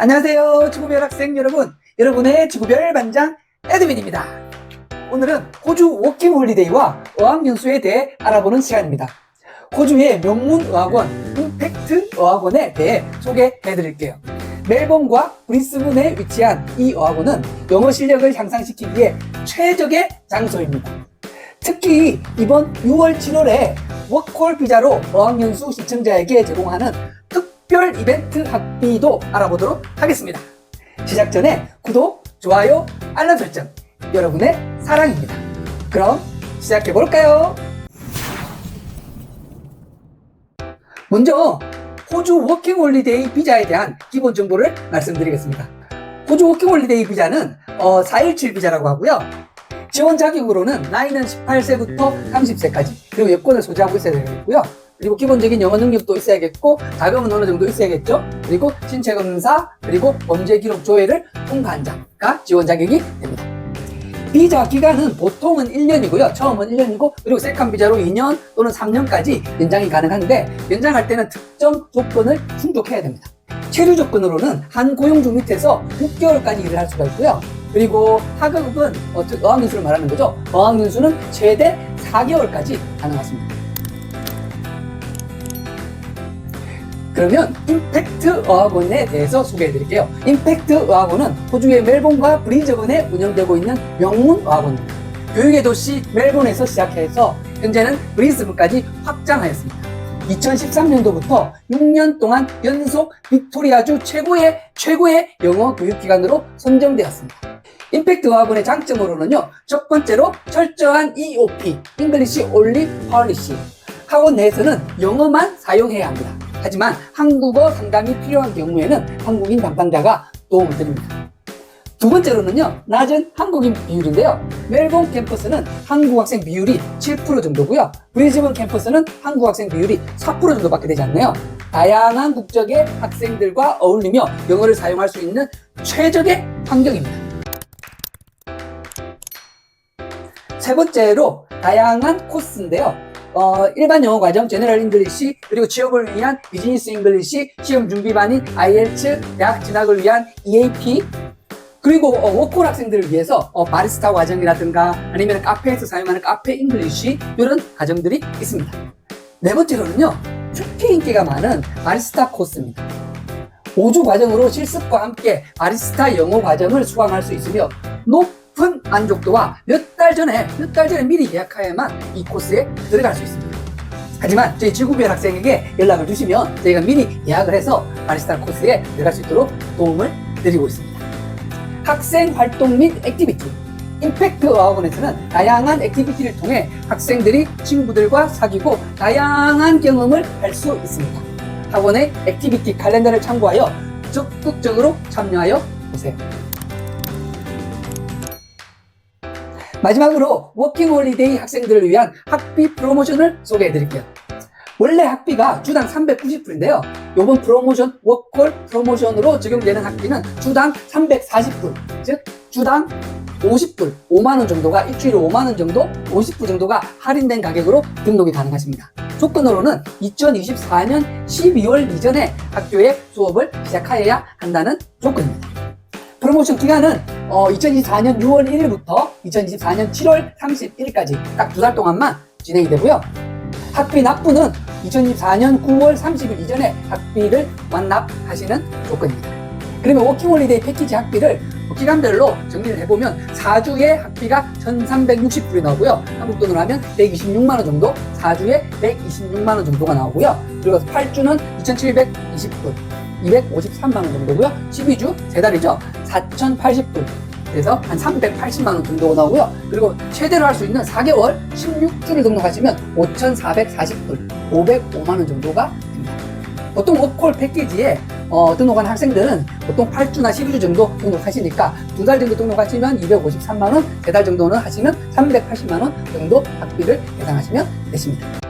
안녕하세요 지구별 학생 여러분. 여러분의 지구별 반장 에드윈입니다. 오늘은 호주 워킹 홀리데이와 어학연수에 대해 알아보는 시간입니다. 호주의 명문 어학원 임팩트 어학원에 대해 소개해 드릴게요. 멜번과 브리스번에 위치한 이 어학원은 영어 실력을 향상시키기에 최적의 장소입니다. 특히 이번 6월 7월에 워크홀 비자로 어학연수 시청자에게 제공하는 특별 이벤트 학비도 알아보도록 하겠습니다. 시작 전에 구독, 좋아요, 알람 설정 여러분의 사랑입니다. 그럼 시작해 볼까요? 먼저 호주 워킹 홀리데이 비자에 대한 기본 정보를 말씀드리겠습니다. 호주 워킹 홀리데이 비자는 어, 417 비자라고 하고요. 지원 자격으로는 나이는 18세부터 30세까지 그리고 여권을 소지하고 있어야 되겠고요. 그리고 기본적인 영어 능력도 있어야겠고 자금은 어느 정도 있어야겠죠. 그리고 신체 검사 그리고 범죄 기록 조회를 통과한 자가 지원 자격이 됩니다. 비자 기간은 보통은 1년이고요. 처음은 1년이고 그리고 세컨 비자로 2년 또는 3년까지 연장이 가능한데 연장할 때는 특정 조건을 충족해야 됩니다. 체류 조건으로는 한 고용주 밑에서 6개월까지 일을 할 수가 있고요. 그리고 하급은 어, 즉 어학연수를 말하는 거죠. 어학연수는 최대 4개월까지 가능하십니다. 그러면 임팩트 어학원에 대해서 소개해 드릴게요. 임팩트 어학원은 호주의 멜본과 브리즈번에 운영되고 있는 명문 어학원입니다. 교육의 도시 멜본에서 시작해서 현재는 브리즈번까지 확장하였습니다. 2013년도부터 6년 동안 연속 빅토리아주 최고의 최고의 영어 교육기관으로 선정되었습니다. 임팩트 어학원의 장점으로는요, 첫 번째로 철저한 EOP, English Only Policy. 학원 내에서는 영어만 사용해야 합니다. 하지만 한국어 상담이 필요한 경우에는 한국인 담당자가 도움을 드립니다. 두 번째로는요, 낮은 한국인 비율인데요. 멜본 캠퍼스는 한국 학생 비율이 7% 정도고요. 브리즈번 캠퍼스는 한국 학생 비율이 4% 정도밖에 되지 않나요? 다양한 국적의 학생들과 어울리며 영어를 사용할 수 있는 최적의 환경입니다. 세 번째로 다양한 코스인데요. 어, 일반 영어 과정, 제너럴 잉글리시, 그리고 취업을 위한 비즈니스 잉글리시, 시험 준비반인 IELTS, 대학 진학을 위한 EAP, 그리고 어, 워크홀 학생들을 위해서 어, 바리스타 과정이라든가 아니면 카페에서 사용하는 카페 잉글리시 이런 과정들이 있습니다. 네 번째로는요, 특히 인기가 많은 바리스타 코스입니다. 5주 과정으로 실습과 함께 바리스타 영어 과정을 수강할 수 있으며 높 은 만족도와 몇 달 전에 몇 달 전에 미리 예약하야만 이 코스에 들어갈 수 있습니다. 하지만 저희 지구별 학생에게 연락을 주시면 저희가 미리 예약을 해서 바리스타 코스에 들어갈 수 있도록 도움을 드리고 있습니다. 학생 활동 및 액티비티 임팩트 어학원에서는 다양한 액티비티를 통해 학생들이 친구들과 사귀고 다양한 경험을 할 수 있습니다. 학원의 액티비티 칼렌더를 참고하여 적극적으로 참여하여 보세요. 마지막으로 워킹 홀리데이 학생들을 위한 학비 프로모션을 소개해 드릴게요. 원래 학비가 주당 390불인데요. 이번 프로모션, 워콜 프로모션으로 적용되는 학비는 주당 340불, 즉 주당 50불, 5만원 정도가 일주일에 5만원 정도, 50불 정도가 할인된 가격으로 등록이 가능하십니다. 조건으로는 2024년 12월 이전에 학교에 수업을 시작하여야 한다는 조건입니다. 프로모션 기간은 어, 2024년 6월 1일부터 2024년 7월 31일까지 딱 두 달 동안만 진행이 되고요. 학비 납부는 2024년 9월 30일 이전에 학비를 완납하시는 조건입니다. 그러면 워킹홀리데이 패키지 학비를 기간별로 정리를 해보면 4주에 학비가 1,360불이 나오고요. 한국 돈으로 하면 126만 원 정도, 4주에 126만 원 정도가 나오고요. 그리고 8주는 2,720불, 253만 원 정도고요. 12주, 3달이죠. 4,080불. 그래서 한 380만 원 정도가 나오고요. 그리고 최대로 할 수 있는 4개월 16주를 등록하시면 5,440불, 505만 원 정도가 됩니다. 보통 워콜 패키지에 어, 등록한 학생들은 보통 8주나 12주 정도 등록하시니까 두 달 정도 등록하시면 253만 원, 세 달 정도는 하시면 380만 원 정도 학비를 예상하시면 되십니다.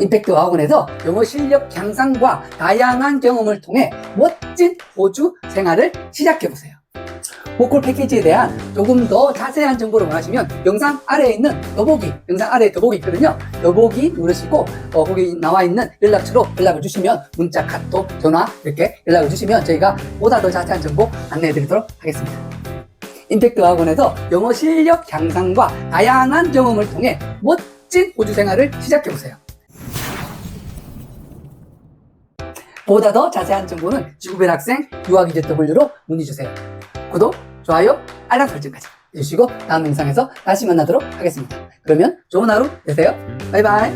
임팩트 어학원에서 영어 실력 향상과 다양한 경험을 통해 멋진 호주 생활을 시작해보세요. 워콜 패키지에 대한 조금 더 자세한 정보를 원하시면 영상 아래에 있는 더보기, 영상 아래에 더보기 있거든요. 더보기 누르시고 어, 거기 나와 있는 연락처로 연락을 주시면 문자, 카톡, 전화 이렇게 연락을 주시면 저희가 보다 더 자세한 정보 안내해 드리도록 하겠습니다. 임팩트 학원에서 영어 실력 향상과 다양한 경험을 통해 멋진 호주 생활을 시작해 보세요. 보다 더 자세한 정보는 지구별 학생 유학 이제 W로 문의 주세요. 구독, 좋아요, 알람 설정까지 해주시고 다음 영상에서 다시 만나도록 하겠습니다. 그러면 좋은 하루 되세요. 바이바이.